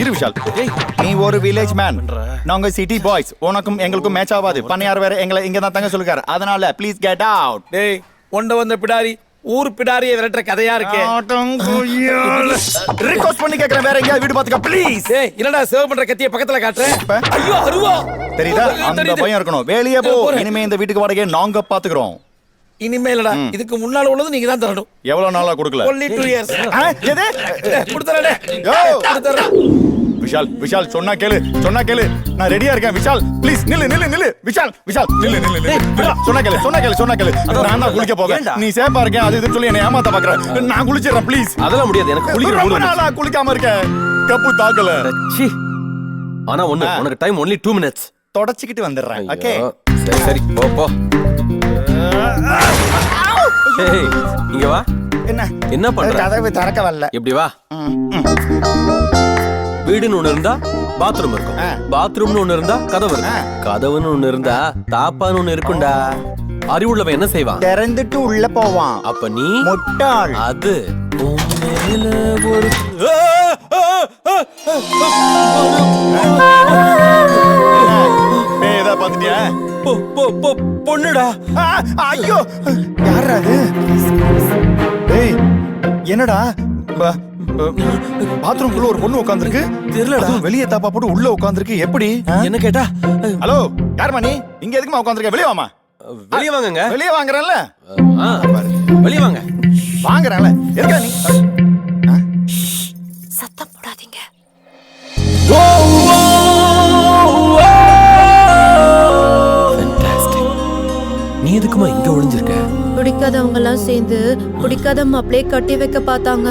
இரு விஷால். நீ ஒரு வில்லேஜ் மேன் நாங்க சிட்டி பாய்ஸ் உனக்கும் எங்களுக்கும் மேட்ச் ஆகாது. பண்ணையார் வேற எங்களை இங்க தான் தங்க சொல்லுக்காரு அதனால ப்ளீஸ் கெட் அவுட் டேய் கொண்டு வந்த பிடாரி ஊர் பிடாரியை விரட்டுற கதையா இருக்கு. ரிக்வஸ்ட் பண்ணி கேக்குறேன் வேற எங்கேயாவது வீடு பாத்துக்க ப்ளீஸ் டேய் என்னடா சேவ் பண்ற கத்திய பக்கத்துல காட்டுறேன்? ஐயோ அருவா. தெரியுதா? அந்த. பயம் இருக்கணும். வெளியே போ. இனிமே இந்த வீட்டுக்கு வாடகை நாங்க பாத்துக்கிறோம். இனிமேலடா இதுக்கு முன்னால உள்ளது நீங்க தான் தரணும். எவ்வளவு நாளா கொடுக்கல? ஒன்லி டூ இயர்ஸ் எது? கொடுத்துறேன். யோ. கொடுத்துறேன். விஷால் விஷால் சொன்னா கேளு சொன்னா கேளு. நான் ரெடியா இருக்கேன் விஷால். ப்ளீஸ் நில்லு நில்லு நில்லு. விஷால் விஷால் நில்லு நில்லு நில்லு. விஷால், சொன்னா கேளு சொன்னா கேளு சொன்னா கேளு. நான் தான் குளிக்க போவேன். ஏன்டா? நீ சேஃபா இருக்கேன் அது இதுன்னு சொல்லி என்னை ஏமாத்த பாக்குற. நான் குளிச்சிடுறேன் ப்ளீஸ் அதெல்லாம் முடியாது எனக்கு குளிக்கிற ரொம்ப மூடு நாளா குளிக்காம இருக்கேன். கப்பு தாக்கல. சி ஆனா ஒண்ணு. உனக்கு டைம் ஒன்லி டூ மினிட்ஸ் தொடச்சிக்கிட்டு வந்துடுறேன் ஓகே சரி சரி போ போ. ஏய் இங்க வா என்ன என்ன பண்ற கதவு திறக்க வரல இப்படி வா. வீடுன்னு ஒண்ணு இருந்தா பாத்ரூம் இருக்கும். பாத்ரூம்னு ஒண்ணு இருந்தா கதவு இருக்கும். கதவுன்னு ஒண்ணு இருந்தா தாப்பான்னு ஒண்ணு இருக்கும்டா அறிவுள்ளவன் என்ன செய்வான் திறந்துட்டு உள்ள போவான் அப்ப நீ முட்டாள் அது ஒரு பேதா பாத்துட்டியா பொண்ணுடா. ஐயோ. யாரா அது? டேய் என்னடா? பாத்ரூம்குள்ள ஒரு பொண்ணு உட்கார்ந்திருக்கு தெரியலடா. வெளியே தாப்பா போட்டு உள்ள உட்கார்ந்திருக்கு எப்படி? என்ன கேட்டா? ஹலோ யாரும்மா நீ? இங்க எதுக்குமா உட்கார்ந்திருக்க வெளியே வாமா வெளிய வாங்கங்க. வெளியே வாங்குறேன்ல. வெளிய வாங்க. வாங்குறேன்ல. எதுக்கா நீ? பிடிக்காத மாப்பிளைய கட்டி வைக்க பார்த்தாங்க.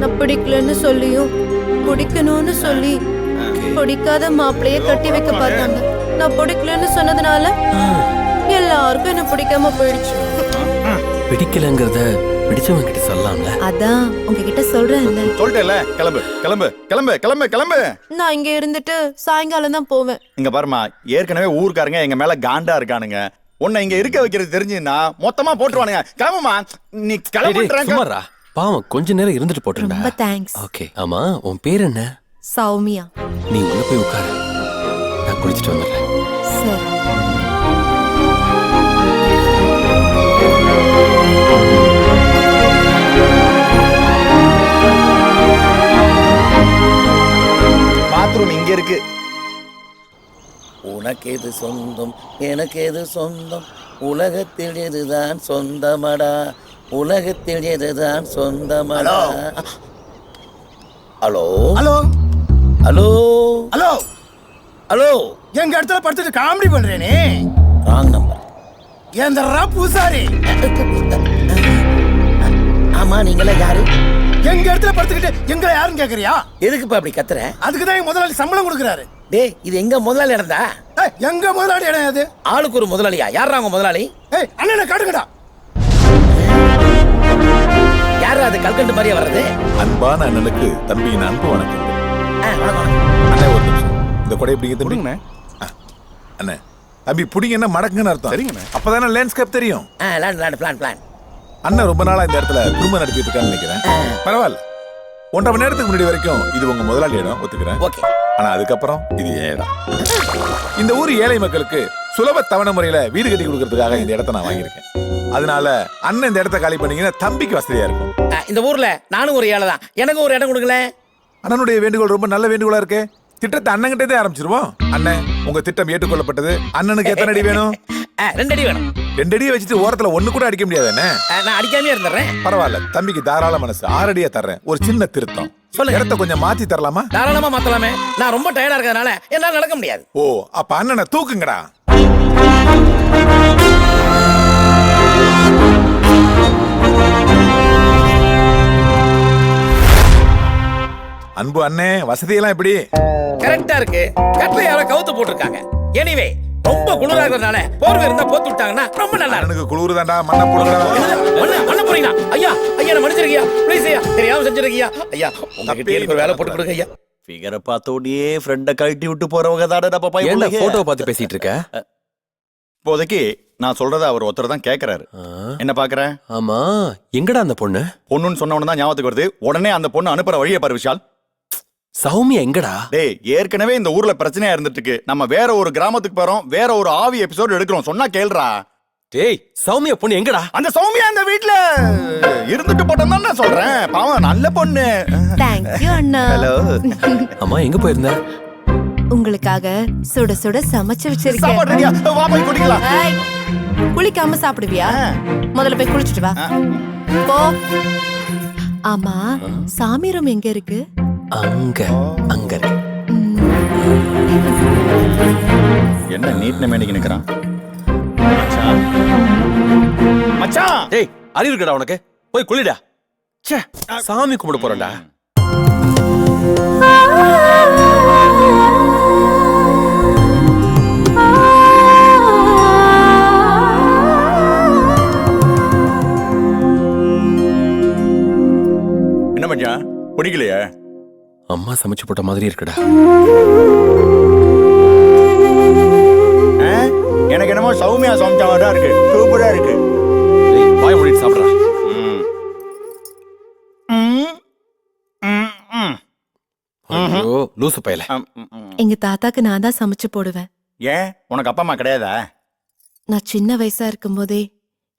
நான் பிடிக்கலன்னு சொல்லியும் பிடிக்கணும்னு சொல்லி பிடிக்காத மாப்பிளைய கட்டி வைக்க பார்த்தாங்க. நான் பிடிக்கலன்னு சொன்னதுனால எல்லாருக்கும் என்ன பிடிக்காம போயிடுச்சு. பிடிக்கலங்கிறத பிடிச்சவங்க கிட்ட சொல்லலாம்ல? அதான் உங்ககிட்ட சொல்றேன்ல சொல்லிட்டேல்ல கிளம்பு கிளம்பு கிளம்பு கிளம்பு கிளம்பு. நான் இங்க இருந்துட்டு சாயங்காலம் தான் போவேன். இங்க பாருமா ஏற்கனவே ஊர்க்காரங்க எங்க மேல காண்டா இருக்கானுங்க. உன்னை இங்க இருக்க வைக்கிறது தெரிஞ்சுன்னா மொத்தமா போட்டுருவானுங்க. கிளம்புமா? நீ சும்மாடா பாவம் கொஞ்ச நேரம் இருந்துட்டு ரொம்ப போட்டுருந்தா. தேங்க்ஸ் ஓகே ஆமா உன் பேர் என்ன? சௌமியா. நீ உள்ள போய் உட்காரு. நான் குளிச்சிட்டு வந்துடுறேன். சரி. பாத்ரூம் இங்க இருக்கு. உனக்கு எது சொந்தம்? எனக்கு எது சொந்தம்? உலகத்தில் எதுதான் சொந்தமடா? உலகத்தில் எதுதான் சொந்தமடா? Hello. Hello. Hello. Hello. Hello. எங்க இடத்துல படுத்துட்டு காமெடி பண்றேனே? ராங் நம்பர் ஏந்தர்ரா பூசாரி. ஆமா நீங்களே யாரு? எங்க இடத்துல படுத்துக்கிட்டு எங்க யாருன்னு கேக்குறியா? எதுக்குப்பா அப்படி கத்துற? அதுக்கு தான் எங்க முதலாளி சம்பளம் கொடுக்குறாரு. டேய் இது எங்க முதலாளி இடம்டா ஏய், எங்க முதலாளி இடம் அது? ஆளுக்கு ஒரு முதலாளியா? யாரா உங்க முதலாளி? ஏய் அண்ணனை காட்டுங்கடா. யாரா அது கல்கண்டு மாதிரியே வர்றது? அன்பான அண்ணனுக்கு தம்பியின் அன்பு வணக்கம். அண்ணே ஒரு நிமிஷம். இந்த கொடை பிடிங்க தம்பி. கொடுங்கண்ணே. ஆ, அண்ணே. தம்பி பிடிங்கன்னா மடக்குன்னு அர்த்தம். சரிங்கண்ணே. அப்பதானே லேண்ட்ஸ்கேப் தெரியும். ஆ லேண்ட் லேண்ட் பிளான் பிளான் அண்ணன் ரொம்ப நாளா இந்த இடத்துல குடும்பம் நடத்திட்டு இருக்கான்னு நினைக்கிறேன். பரவாயில்ல. ஒன்றரை மணி நேரத்துக்கு முன்னாடி வரைக்கும் இது உங்க முதலாளி இடம் ஒத்துக்கிறேன். ஓகே. ஆனா அதுக்கப்புறம் இது ஏன் இடம். இந்த ஊர் ஏழை மக்களுக்கு சுலப தவணை முறையில வீடு கட்டி கொடுக்கறதுக்காக இந்த இடத்த நான் வாங்கியிருக்கேன். அதனால அண்ணன் இந்த இடத்த காலி பண்ணீங்கன்னா தம்பிக்கு வசதியா இருக்கும். இந்த ஊர்ல நானும் ஒரு ஏழை தான் எனக்கு ஒரு இடம் கொடுங்களேன். அண்ணனுடைய வேண்டுகோள் ரொம்ப நல்ல வேண்டுகோளா இருக்கு. திட்டத்தை அண்ணன்கிட்டே ஆரம்பிச்சிருவோம். அண்ணன் உங்க திட்டம் ஏற்றுக்கொள்ளப்பட்டது. அண்ணனுக்கு எத்தனை அடி வேணும்? ஆ, ரெண்டு அடி வேணும். ரெண்டு அடியை வச்சுட்டு ஓரத்துல ஒண்ணு கூட அடிக்க முடியாது ஆ, நான் அடிக்காமே இருந்துடுறேன். பரவாயில்ல தம்பிக்கு தாராள மனசு. ஆறு அடியா தர்றேன். ஒரு சின்ன திருத்தம். சொல்லுங்க. இடத்த கொஞ்சம் மாத்தி தரலாமா? தாராளமா மாத்தலாமே. நான் ரொம்ப டயர்டா இருக்கிறதுனால என்னால நடக்க முடியாது. ஓ அப்ப அண்ணனை தூக்குங்கடா. அன்பு அண்ணே வசதியெல்லாம் எப்படி? கரெக்டா இருக்கு. கட்டில யாரோ கவுத்து போட்டிருக்காங்க. எனிவே ரொம்ப குளிரா இருக்கிறதுனால போர்வை இருந்தா போத்து விட்டாங்கன்னா ரொம்ப நல்லா அண்ணனுக்கு குளிருதாண்டா மண்ணை போடுங்கடா. மண்ண மண்ண போறீங்களா ஐயா ஐயா நான் மன்னிச்சிருக்கியா ப்ளீஸ் ஐயா தெரியாம செஞ்சிருக்கியா ஐயா உங்ககிட்ட எனக்கு ஒரு வேலை போட்டு கொடுங்க ஐயா. ஃபிகரை பார்த்த உடனே ஃப்ரெண்ட கழட்டி விட்டு போறவங்க தானே நம்ம பையன் ஏன்டா பிள்ளைங்க. போட்டோ பார்த்து பேசிட்டு இருக்க? இப்போதைக்கு நான் சொல்றத அவர் ஒருத்தர் தான் கேக்குறாரு. என்ன பாக்குற? ஆமா எங்கடா அந்த பொண்ணு? பொண்ணுன்னு சொன்ன உடனே தான் ஞாபகத்துக்கு வருது. உடனே அந்த பொண்ணு அனுப்புற வழியை பாரு விஷால். சௌமியா எங்கடா? டேய் ஏற்கனவே இந்த ஊர்ல பிரச்சனையா இருந்துட்டு இருக்கு நம்ம வேற ஒரு கிராமத்துக்கு போறோம் வேற ஒரு ஆவி எபிசோட் எடுக்கிறோம். சொன்னா கேளுடா. டேய் சௌமியா பொண்ணு எங்கடா? அந்த சௌமியா அந்த வீட்ல. இருந்துட்டு போட்டோம் தான் நான் சொல்றேன். பாவம் நல்ல பொண்ணு. தேங்க்யூ அண்ணா. ஹலோ அம்மா எங்க போயிருந்த? உங்களுக்காக சுட சுட சமைச்சு வச்சிருக்கேன். சாப்பாடு ரெடியா வா போய் குடிக்கலாம். ஏய், குளிக்காம சாப்பிடுவியா? முதல்ல போய் குளிச்சுட்டு வா. போ. ஆமா சாமி ரூம் எங்க இருக்கு? அங்க அங்க. என்ன நீட்ன மேனிக்கு நிக்கிறான்? மச்சான். மச்சான்! டேய் அறிவு இருக்கடா உனக்கு. போய் குளிடா. ச்சே சாமி கும்பிட போறேன்டா. அம்மா சமைச்சு போட்ட மாதிரி இருக்குடா ஆ? எனக்கு என்னமோ சௌமியா சமைச்ச மாதிரி இருக்கு சூப்பரா இருக்கு வாய் மூடிட்டு சாப்பிடுறா ம். ம். ம், ம். ஐயோ லூசு பயல. எங்க தாத்தாக்கு நான் தான் சமைச்சு போடுவேன் ஏன் உனக்கு அப்பா அம்மா கிடையாதா நான் சின்ன வயசா இருக்கும்போதே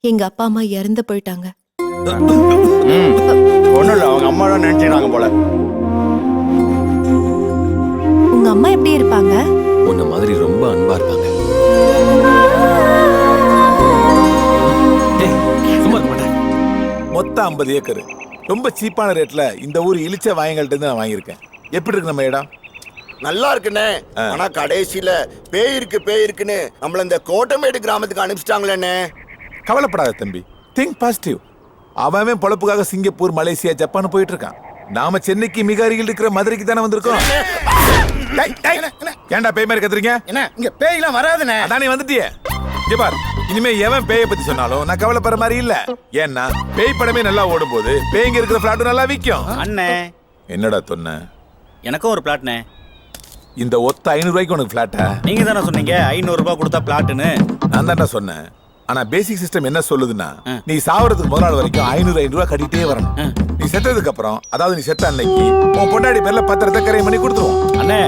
எங்க அப்பா அம்மா இறந்து போயிட்டாங்க ம். ஒண்ணும் இல்ல அவங்க அம்மா தான் நினைச்சுக்கிறாங்க போல அம்மா எப்படி இருப்பாங்க? உன்ன மாதிரி ரொம்ப அன்பா இருப்பாங்க. மொத்தம் 50 ஏக்கர். ரொம்ப சீப்பான ரேட்ல இந்த ஊர் இளிச்ச வாயங்கள்ட்ட இருந்து நான் வாங்கியிருக்கேன். எப்படி இருக்கு நம்ம இடம்? நல்லா இருக்குண்ணே. ஆனா கடைசியில பேய் இருக்கு பேய் இருக்குன்னு நம்மள இந்த கோட்டமேடு கிராமத்துக்கு அனுப்பிச்சிட்டாங்களேண்ணே. கவலைப்படாத தம்பி. திங்க் பாசிட்டிவ் அவன் பொழப்புக்காக சிங்கப்பூர் மலேசியா ஜப்பான் போயிட்டு இருக்கான். நாம சென்னைக்கு மிக அருகில் இருக்கிற மதுரைக்கு தானே வந்திருக்கோம். ஏன்டா பேய் மாதிரி கத்துறீங்க? என்ன இங்க பேய்லாம் வராதுண்ணே. அதான் நீ வந்துட்டியே? இங்க பார் இனிமே எவன் பேயை பத்தி சொன்னாலும் நான் கவலைப்படுற மாதிரி இல்ல. ஏன்னா பேய் படமே நல்லா ஓடும் போது பேய்ங்க இருக்கிற பிளாட்டும் நல்லா விக்கும். அண்ணே. என்னடா சொன்ன? எனக்கும் ஒரு பிளாட்ண்ணே இந்த ஒத்த ஐநூறு ரூபாய்க்கு உனக்கு பிளாட்டா நீங்க தானே சொன்னீங்க ஐநூறு ரூபாய் கொடுத்தா பிளாட்டுன்னு நான் தான்டா சொன்னேன். ஆனா பேசிக் சிஸ்டம் என்ன சொல்லுதுன்னா நீ சாவறதுக்கு முதல் நாள் வரைக்கும் ஐநூறு ஐநூறு ரூபாய் கட்டிட்டே வரணும். நீ செத்ததுக்கு அப்புறம் அதாவது நீ செத்த அன்னைக்கு உன் பொண்டாடி பேர்ல பத்திரத்தை கரை பண்ணி கொடுத்துருவோம். அண்ணே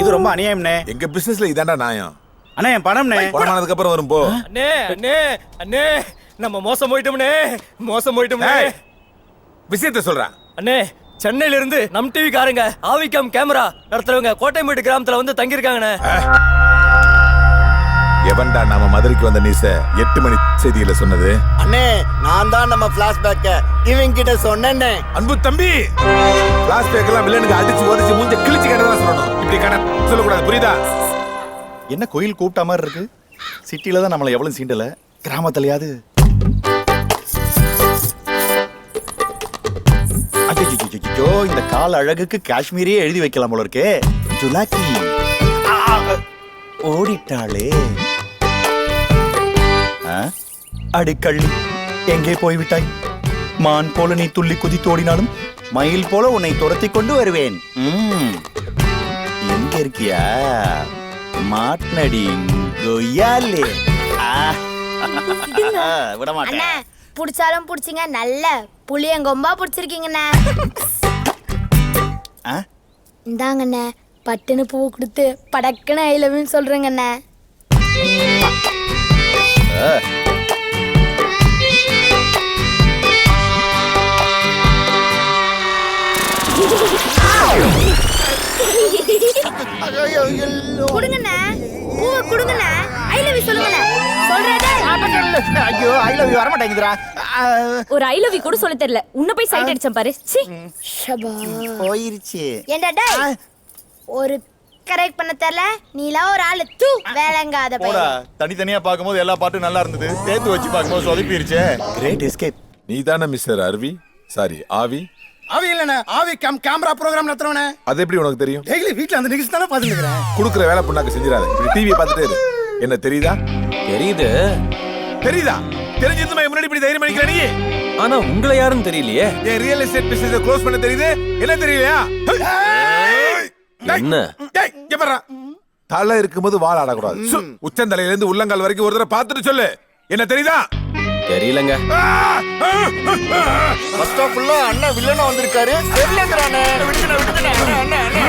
இது ரொம்ப அநியாயம்ண்ணே. எங்க பிசினஸ்ல இதான்டா நியாயம். அண்ணே என் பணம்ண்ணே. பணமானதுக்கு அப்புறம் வரும் போ. அண்ணே அண்ணே அண்ணே நம்ம மோசம் போயிட்டோம்னே மோசம் போயிட்டோம்னே விஷயத்த சொல்றேன். அண்ணே சென்னையில இருந்து நம் டிவி காரங்க ஆவிகாம் கேமரா நடத்துறவங்க கோட்டைமேடு கிராமத்துல வந்து தங்கியிருக்காங்கண்ணே. எவன்டா நாம மதுரைக்கு வந்த நீச எட்டு மணி செய்தியில சொன்னது? அண்ணே நான் தான் நம்ம பிளாஷ்பேக்க இவங்க கிட்ட சொன்னேன்னே அன்பு தம்பி கிளாஸ் பேக்கெல்லாம் வில்லனுக்கு அடிச்சு உதச்சு மூஞ்ச கிழிச்சு கடை சொல்லணும். இப்படி கடை சொல்லக்கூடாது. புரியுதா? என்ன கோயில் கூப்பிட்ட மாதிரி இருக்கு? சிட்டில தான் நம்மளை எவ்வளவு சீண்டல? கிராமத்துலயாவது? ஐயோ இந்த கால் அழகுக்கு காஷ்மீரியே எழுதி வைக்கலாம் போல இருக்கே. ஜுலாக்கி. ஓடிட்டாளே. ஆ? அடிக்கள்ளி எங்கே போய்விட்டாய்? மான் போல நீ துள்ளி குதித்து ஓடினாலும் மயில் போல உன்னை துரத்தி கொண்டு வருவேன். இருக்கியா மாட்னடி கொய்யாலே. விட மாட்டேன் புடிச்சாலும் புடிச்சிங்க. நல்ல புளியங்கொம்பா புடிச்சிருக்கீங்கண்ணே? இந்தாங்கண்ணே பட்டுன்னு பூ கொடுத்து படக்குன்னு ஐ லவ்னு சொல்றேங்கண்ணே. சொல்றதே ஐயோ ஐ லவ் யூ வர மாட்டேங்குதுடா ஒரு ஐ லவ் யூ கூட சொல்ல தெரியல. உன்ன போய் சைட் அடிச்சேன் பாரு. ஷபா. போயிருச்சு. ஏண்டா டேய்? ஒரு கரெக்ட் பண்ண தெரியல. நீலாம் ஒரு ஆளு. தூ வேலைங்காத போடா. தனித்தனியா பார்க்கும்போது எல்லா பாட்டும் நல்லா இருந்தது. சேர்த்து வச்சு பார்க்கும்போது சொதப்பிருச்சே. கிரேட் எஸ்கேப் நீ தானே மிஸ்டர் அருவி? சாரி ஆவி. ஆவி இல்லண்ணே. ஆவி கேம் கேமரா ப்ரோக்ராம் நடத்துறவனே. அது எப்படி உனக்கு தெரியும்? டெய்லி வீட்ல அந்த நிகழ்ச்சி தானே இருக்கிறேன். குடுக்குற வேலை புண்ணாக்க செஞ்சிடாத. இப்படி டிவி பார்த்துட்டே இரு. என்ன தெரியுதா? தெரியுது. தெரியுதா? தெரிஞ்சதுமா முன்னாடி இப்படி தைரியம் பண்ணிக்கிற நீ? ஆனா உங்களை யாருன்னு தெரியலையே. என் ரியல் எஸ்டேட் பிசினஸ் க்ளோஸ் பண்ண தெரியுது? என்ன தெரியலையா? என்ன? டேய், இங்க பாருடா. தலை இருக்கும்போது வால் ஆடக்கூடாது. உச்சந்தலையில இருந்து உள்ளங்கால் வரைக்கும் ஒரு தடவை பார்த்துட்டு சொல்லு. என்ன தெரியுதா? தெரியலங்க. ஃபர்ஸ்ட் ஆஃப் ஃபுல்லா அண்ணா வில்லனா வந்திருக்காரு. தெரியலங்கறானே விடுங்கண்ணே விடுங்கண்ணே அண்ணா அண்ணா அண்ணா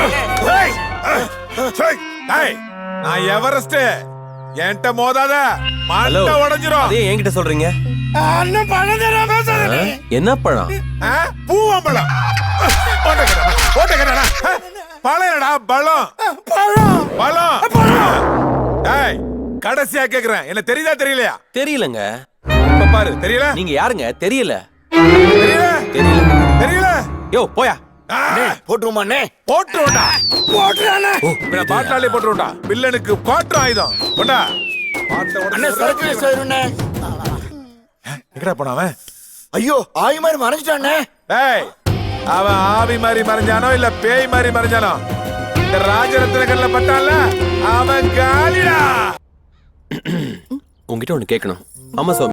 நான் எவரெஸ்ட் என்கிட்ட மோதாத. மண்டை உடைஞ்சிரும். அதே என்கிட்ட சொல்றீங்க? அண்ணன் பணம் தராம பேசாத? என்ன பழம்? ஆ? பூவம்பழம். ஓட்டக்கடா ஓட்டக்கடா பழையடா பழம் பழம்? பழம். ஏய் கடைசியா கேக்குறேன். என்ன தெரியுதா தெரியலையா? தெரியலங்க. இப்ப பாரு தெரியல? நீங்க யாருங்க? தெரியல. தெரியல? தெரியல. தெரியல? யோ போயா. போட்டுருமாண்ணே போட்டுருவோம்டா. போட்டுறானே. இவனை பாட்டாளி போட்டுருவோம்டா. வில்லனுக்கு கோட்டர் ஆயுதம். சேருண்ணே. எங்கடா போன அவன்? ஐயோ ஆய் மாதிரி மறைஞ்சிட்டானே. ஏய் அவன் ஆவி மாதிரி மறைஞ்சானோ இல்ல பேய் மாதிரி மறைஞ்சானோ? இந்த ராஜரத்னகர்ல பட்டான்ல அவன் காலிடா. உங்ககிட்ட ஒண்ணு கேட்கணும் ஆமா சுவாமி